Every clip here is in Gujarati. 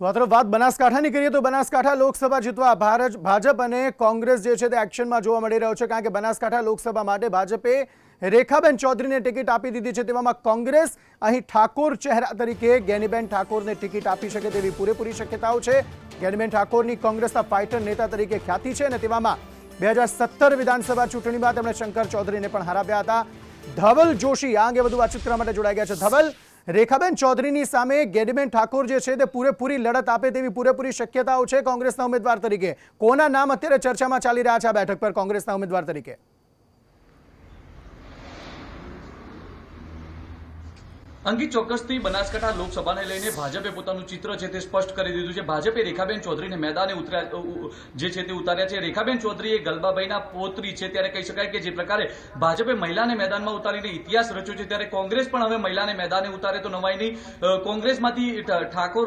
તરફ વાત બનાસકાંઠાની કરીએ તો બનાસકાંઠા લોકસભા જીતવા ભાજપ અને કોંગ્રેસ જે છે તે એક્શનમાં જોવા મળી રહ્યો છે કારણ કે બનાસકાંઠા લોકસભા માટે ભાજપે રેખાબેન ચૌધરીને ટિકિટ આપી દીધી છે. તેવામાં કોંગ્રેસ, અહીં ઠાકોર ચહેરા તરીકે ગેનીબેન ઠાકોરને ટિકિટ આપી શકે તેવી પૂરેપૂરી શક્યતાઓ છે. ગેનીબેન ઠાકોરની કોંગ્રેસના ફાઇટર નેતા તરીકે ખ્યાતિ છે અને તેવામાં બે હજાર સત્તર વિધાનસભા ચૂંટણીમાં તેમણે શંકર ચૌધરીને પણ હરાવ્યા હતા. ધવલ જોશી આ અંગે વધુ વાતચીત કરવા માટે જોડાઈ ગયા છે. ધવલ રેખાબેન ચૌધરીની સામે ગેડીબેન ઠાકોર જે છે તે પૂરેપૂરી લડત આપે તેવી પૂરેપૂરી શક્યતાઓ છે કોંગ્રેસના ઉમેદવાર તરીકે. કોના નામ અત્યારે ચર્ચામાં ચાલી રહ્યા છે આ બેઠક પર કોંગ્રેસના ઉમેદવાર તરીકે? અંકિત ચોક્કસથી બનાસકાંઠા લોકસભાને લઈને ભાજપે પોતાનું ચિત્ર છે તે સ્પષ્ટ કરી દીધું છે. ભાજપે રેખાબેન ચૌધરીને મેદાને ઉતર્યા જે છે તે ઉતાર્યા છે. રેખાબેન ચૌધરી એ ગલબાભાઈના પોત્રી છે ત્યારે કહી શકાય કે જે પ્રકારે ભાજપે મહિલાને મેદાનમાં ઉતારીને ઇતિહાસ રચ્યો છે ત્યારે કોંગ્રેસ પણ હવે મહિલાને મેદાને ઉતારે તો નવાઈ નહીં કોંગ્રેસમાંથી ઠાકોર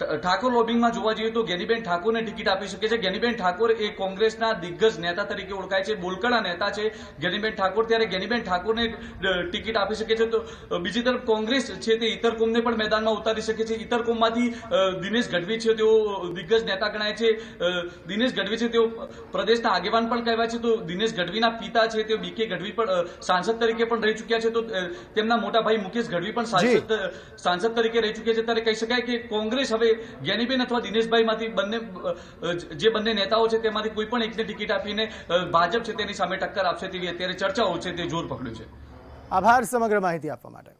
ઠાકોર લોબિંગમાં જોવા જઈએ તો ગેનીબેન ઠાકોરને ટિકિટ આપી શકે છે. ગેનીબેન ઠાકોર એ કોંગ્રેસના દિગ્ગજ નેતા તરીકે ઓળખાય છે બોલકડા નેતા છે. ગેનીબેન ઠાકોર ત્યારે ગેનીબેન ઠાકોરને ટિકિટ આપી શકે છે. તો બીજી તરફ કોંગ્રેસ છે તે ઇતર કોમને પણ મેદાનમાં ઉતારી શકે છે. ઇતર કોમમાંથી દિનેશ ગઢવી છે તેઓ દિગ્ગજ નેતા ગણાય છે. દિનેશ ગઢવી છે તેઓ પ્રદેશના આગેવાન પણ કહેવાય છે. તો દિનેશ ગઢવીના પિતા છે તેઓ બીકે ગઢવી પણ સાંસદ તરીકે પણ રહી ચૂક્યા છે. તો તેમના મોટા ભાઈ મુકેશ ગઢવી પણ સાંસદ સાંસદ તરીકે રહી ચૂક્યા છે. ત્યારે કહી શકાય કે કોંગ્રેસ હવે જ્ઞાનીબેન અથવા દિનેશભાઈમાંથી બંને જે બંને નેતાઓ છે તેમાંથી કોઈ પણ એકને ટિકિટ આપીને ભાજપ છે તેની સામે ટક્કર આપશે તેવી અત્યારે ચર્ચાઓ છે તે જોર પકડ્યું છે. આભાર સમગ્ર માહિતી આપવા માટે.